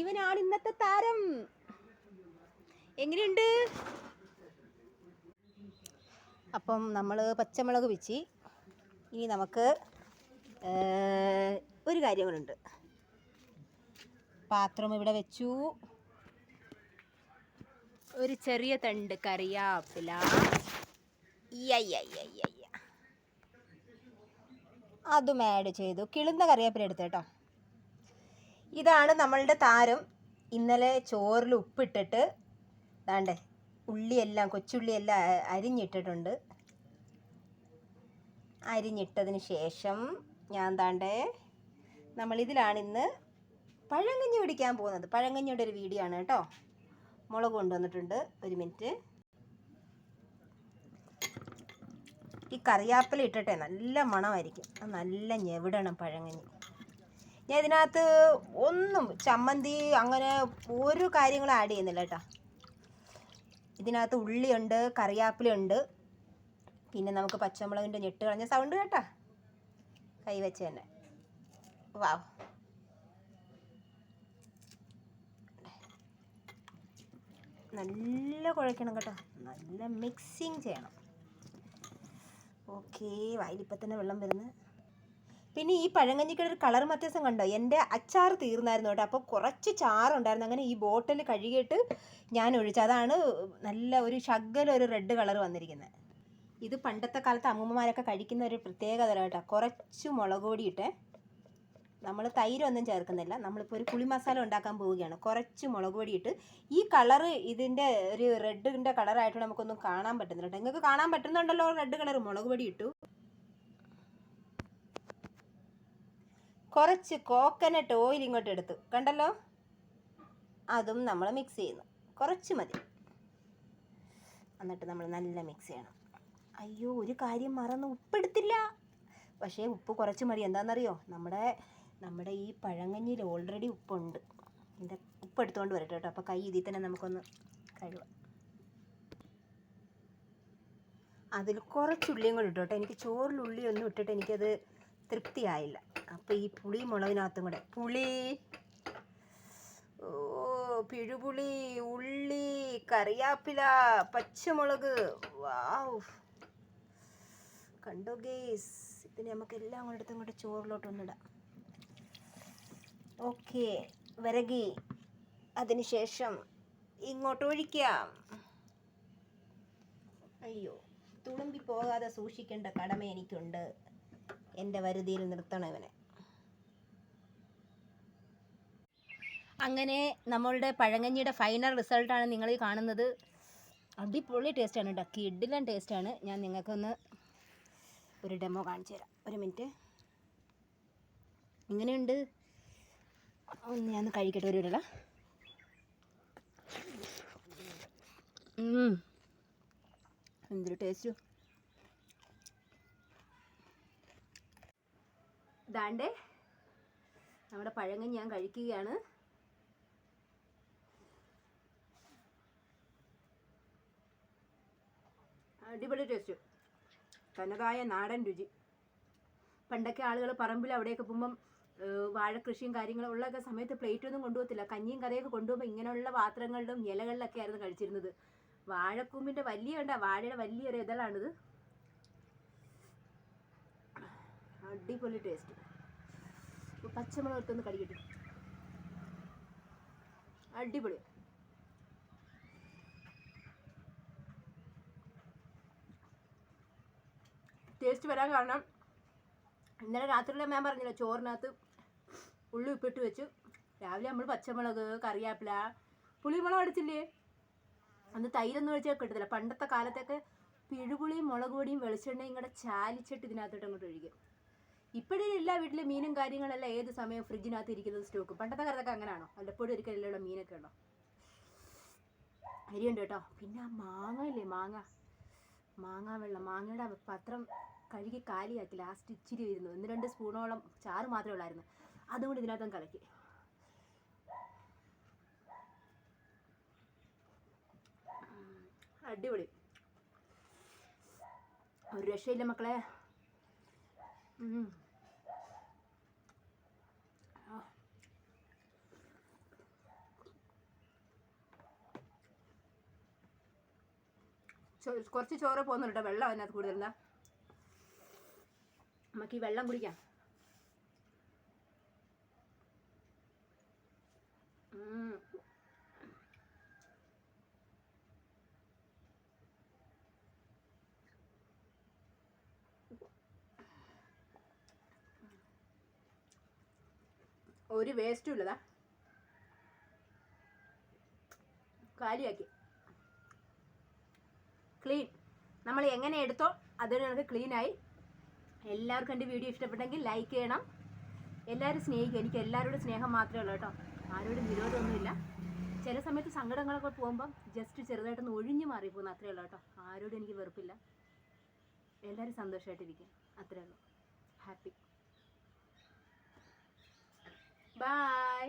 ഇവനാണ് ഇന്നത്തെ താരം. എങ്ങനെയുണ്ട്? അപ്പം നമ്മൾ പച്ചമുളക് വെച്ച് ഇനി നമുക്ക് ഒരു കാര്യം പാത്രം ഇവിടെ വെച്ചു. ഒരു ചെറിയ തണ്ട് കറിയാപ്പില. അതും ആഡ് ചെയ്തു. കിളുന്ന കറിവേപ്പില എടുത്ത് കേട്ടോ ഇതാണ് നമ്മളുടെ താരം. ഇന്നലെ ചോറിൽ ഉപ്പിട്ടിട്ട് ദാണ്ടേ ഉള്ളിയെല്ലാം കൊച്ചുള്ളിയെല്ലാം അരിഞ്ഞിട്ടിട്ടുണ്ട്. അരിഞ്ഞിട്ടതിന് ശേഷം ഞാൻ താണ്ടേ നമ്മളിതിലാണ് ഇന്ന് പഴങ്കഞ്ഞി പിടിക്കാൻ പോകുന്നത്. പഴങ്കഞ്ഞിയുടെ ഒരു വീഡിയോ ആണ് കേട്ടോ. മുളക് കൊണ്ടുവന്നിട്ടുണ്ട്. ഒരു മിനിറ്റ്. ഈ കറിയാപ്പില ഇട്ടിട്ടെ നല്ല മണമായിരിക്കും. നല്ല ഞെവിടണം പഴങ്കഞ്ഞി. ഞാൻ ഇതിനകത്ത് ഒന്നും ചമ്മന്തി അങ്ങനെ ഒരു കാര്യങ്ങളും ആഡ് ചെയ്യുന്നില്ല കേട്ടോ ഇതിനകത്ത് ഉള്ളിയുണ്ട് കറിയാപ്പിലുണ്ട് പിന്നെ നമുക്ക് പച്ചമുളകിന്റെ ഞെട്ട് കളഞ്ഞ സൗണ്ട് കേട്ടോ. കൈ വെച്ച് തന്നെ. വാവ് നല്ല കുഴക്കണം കേട്ടോ. നല്ല മിക്സിങ് ചെയ്യണം. ഓക്കേ വായിലിപ്പം തന്നെ വെള്ളം വരുന്നു. പിന്നെ ഈ പഴങ്കഞ്ഞിക്കയുടെ ഒരു കളർ വ്യത്യാസം കണ്ടോ? എന്റെ അച്ചാർ തീർന്നായിരുന്നു കേട്ടോ. അപ്പോൾ കുറച്ച് ചാറുണ്ടായിരുന്നു. അങ്ങനെ ഈ ബോട്ടിൽ കഴുകിയിട്ട് ഞാൻ ഒഴിച്ചു. അതാണ് നല്ല ഒരു ഒരു റെഡ് കളർ വന്നിരിക്കുന്നത്. ഇത് പണ്ടത്തെ കാലത്ത് അമ്മൂമ്മമാരൊക്കെ കഴിക്കുന്ന ഒരു പ്രത്യേകത കേട്ടോ. കുറച്ച് മുളക് പൊടി ഇട്ടേ നമ്മൾ തൈരൊന്നും ചേർക്കുന്നില്ല. നമ്മളിപ്പോൾ ഒരു പുളി മസാല ഉണ്ടാക്കാൻ പോവുകയാണ്. കുറച്ച് മുളക് ഇട്ട് ഈ കളറ് ഇതിന്റെ ഒരു റെഡിന്റെ കളറായിട്ട് നമുക്കൊന്നും കാണാൻ പറ്റുന്നില്ല നിങ്ങൾക്ക് കാണാൻ പറ്റുന്നുണ്ടല്ലോ റെഡ് കളർ മുളക് പൊടി ഇട്ടു. കുറച്ച് കോക്കനട്ട് ഓയിൽ ഇങ്ങോട്ട് എടുത്തു. കണ്ടല്ലോ? അതും നമ്മൾ മിക്സ് ചെയ്യുന്നു. കുറച്ച് മതി. എന്നിട്ട് നമ്മൾ നല്ല മിക്സ് ചെയ്യണം. അയ്യോ ഒരു കാര്യം മറന്ന്. ഉപ്പെടുത്തില്ല പക്ഷേ ഉപ്പ് കുറച്ച് മതി. എന്താണെന്നറിയോ? നമ്മുടെ നമ്മുടെ ഈ പഴങ്ങഞ്ഞിൽ ഓൾറെഡി ഉപ്പുണ്ട്. ഇതിന്റെ ഉപ്പ് എടുത്തുകൊണ്ട് വരട്ടെ കേട്ടോ. അപ്പോൾ കൈ ഇതിൽ തന്നെ നമുക്കൊന്ന് കഴുകാം. അതിൽ കുറച്ച് ഉള്ളിയും കൂടി ഇട്ടു എനിക്ക് ചോറിൽ ഉള്ളി ഒന്നും ഇട്ടിട്ട് എനിക്കത് തൃപ്തിയായില്ല. അപ്പോൾ ഈ പുളി മുളകിനകത്തും കൂടെ. പുളി. ഓ പിഴുപുളി ഉള്ളി കറിയാപ്പില പച്ചമുളക്. വാവ് കണ്ടോ ഗേസ്? ഇതിന് നമുക്ക് എല്ലാം കൂടെ എടുത്തും കൂടെ ചോറിലോട്ട് ഒന്നിടാം. ഓക്കെ വിറകി. അതിനുശേഷം ഇങ്ങോട്ട് ഒഴിക്കാം. അയ്യോ തുളുമ്പി പോകാതെ സൂക്ഷിക്കേണ്ട കടമ എനിക്കുണ്ട്. എന്റെ വരുതിയിൽ നിർത്തണം ഇവനെ. അങ്ങനെ നമ്മളുടെ പഴങ്കഞ്ഞിയുടെ ഫൈനൽ റിസൾട്ടാണ് നിങ്ങൾ ഈ കാണുന്നത്. അടിപൊളി ടേസ്റ്റാണ് കേട്ടോ കിഡിലൻ ടേസ്റ്റാണ് ഞാൻ നിങ്ങൾക്കൊന്ന് ഒരു ഡെമോ കാണിച്ചു തരാം. ഒരു മിനിറ്റ് ഇങ്ങനെയുണ്ട്. ഒന്ന് ഞാൻ കഴിക്കട്ടെ ഒരു ഇടല എന്തൊരു ടേസ്റ്റോ ദാണ്ടേ നമ്മുടെ പഴങ്കഞ്ഞി ഞാൻ കഴിക്കുകയാണ്. അടിപൊളി ടേസ്റ്റ് തനതായ നാടൻ രുചി. പണ്ടൊക്കെ ആളുകൾ പറമ്പിൽ അവിടെയൊക്കെ പോകുമ്പം വാഴ വാഴക്കൃഷിയും കാര്യങ്ങളും ഉള്ളൊക്കെ സമയത്ത് പ്ലേറ്റ് ഒന്നും കൊണ്ടുപോകത്തില്ല. കഞ്ഞിയും കറിയൊക്കെ കൊണ്ടുപോകുമ്പോൾ ഇങ്ങനെയുള്ള പാത്രങ്ങളിലും ഇലകളിലൊക്കെ ആയിരുന്നു കഴിച്ചിരുന്നത്. വാഴക്കൂമ്പിന്റെ വലിയ കണ്ട വാഴയുടെ വലിയൊരു ഇതളാണിത്. അടിപൊളി ടേസ്റ്റ് പച്ചമുളക് എടുത്തൊന്ന് കടിക്കട്ടെ അടിപൊളി. ടേസ്റ്റ് വരാൻ കാരണം ഇന്നലെ രാത്രിയിലെ ഞാൻ പറഞ്ഞില്ല ചോറിനകത്ത് ഉള്ളി ഉപ്പിട്ട് വെച്ചു. രാവിലെ നമ്മൾ പച്ചമുളക് കറിവേപ്പില പുളിമുളക് അടിച്ചില്ലേ? അന്ന് തൈരൊന്നും ഒഴിച്ചാൽ കിട്ടത്തില്ല. പണ്ടത്തെ കാലത്തൊക്കെ പിഴുപുളിയും മുളക് പൊടിയും വെളിച്ചെണ്ണയും കൂടെ ചാലിച്ചിട്ട് ഇതിനകത്തോട്ട് അങ്ങോട്ട് ഒഴിക്കും. ഇപ്പോഴും എല്ലാ വീട്ടിലും മീനും കാര്യങ്ങളെല്ലാം ഏത് സമയവും ഫ്രിഡ്ജിനകത്ത് ഇരിക്കുന്നത് സ്റ്റോക്ക്. പണ്ടത്തെ കാലത്തൊക്കെ അങ്ങനെയാണോ? വല്ലപ്പോഴും ഒരിക്കലുള്ള മീനൊക്കെ ഉണ്ടോ? അരിയുണ്ട് കേട്ടോ. പിന്നെ മാങ്ങ ഇല്ലേ മാങ്ങ. മാങ്ങ വെള്ളം മാങ്ങയുടെ പത്രം കഴുകി കാലിയാക്കി ലാസ്റ്റ് ഇച്ചിരി ഇരുന്നു. ഒന്ന് രണ്ട് സ്പൂണോളം ചാറ് മാത്രമേ ഉള്ളായിരുന്നു. അതും കൂടി ഇതിനകത്തും കലക്കി. അടിപൊളി. ഒരു രക്ഷയില്ല മക്കളെ. കുറച്ച് ചോറ് പോകുന്നുണ്ട് കേട്ടോ. വെള്ളം അതിനകത്ത് കൂടുതൽ നമുക്ക് ഈ വെള്ളം കുടിക്കാം. ഒരു വേസ്റ്റും ഇല്ലതാ. കാലിയാക്കി. ക്ലീൻ നമ്മൾ എങ്ങനെ എടുത്തോ അതിന് നമുക്ക് ക്ലീനായി എല്ലാവർക്കും എന്റെ വീഡിയോ ഇഷ്ടപ്പെട്ടെങ്കിൽ ലൈക്ക് ചെയ്യണം. എല്ലാവരും സ്നേഹിക്കുക. എനിക്ക് എല്ലാവരോടും സ്നേഹം മാത്രമേ ഉള്ളൂ കേട്ടോ. ആരോടും വിരോധമൊന്നുമില്ല. ചില സമയത്ത് സങ്കടങ്ങളൊക്കെ പോകുമ്പം ജസ്റ്റ് ചെറുതായിട്ടൊന്ന് ഒഴിഞ്ഞു മാറിപ്പോകുന്ന അത്രേ ഉള്ളൂ കേട്ടോ. ആരോടും എനിക്ക് വെറുപ്പില്ല. എല്ലാവരും സന്തോഷമായിട്ടിരിക്കും അത്രേ ഉള്ളൂ. Happy by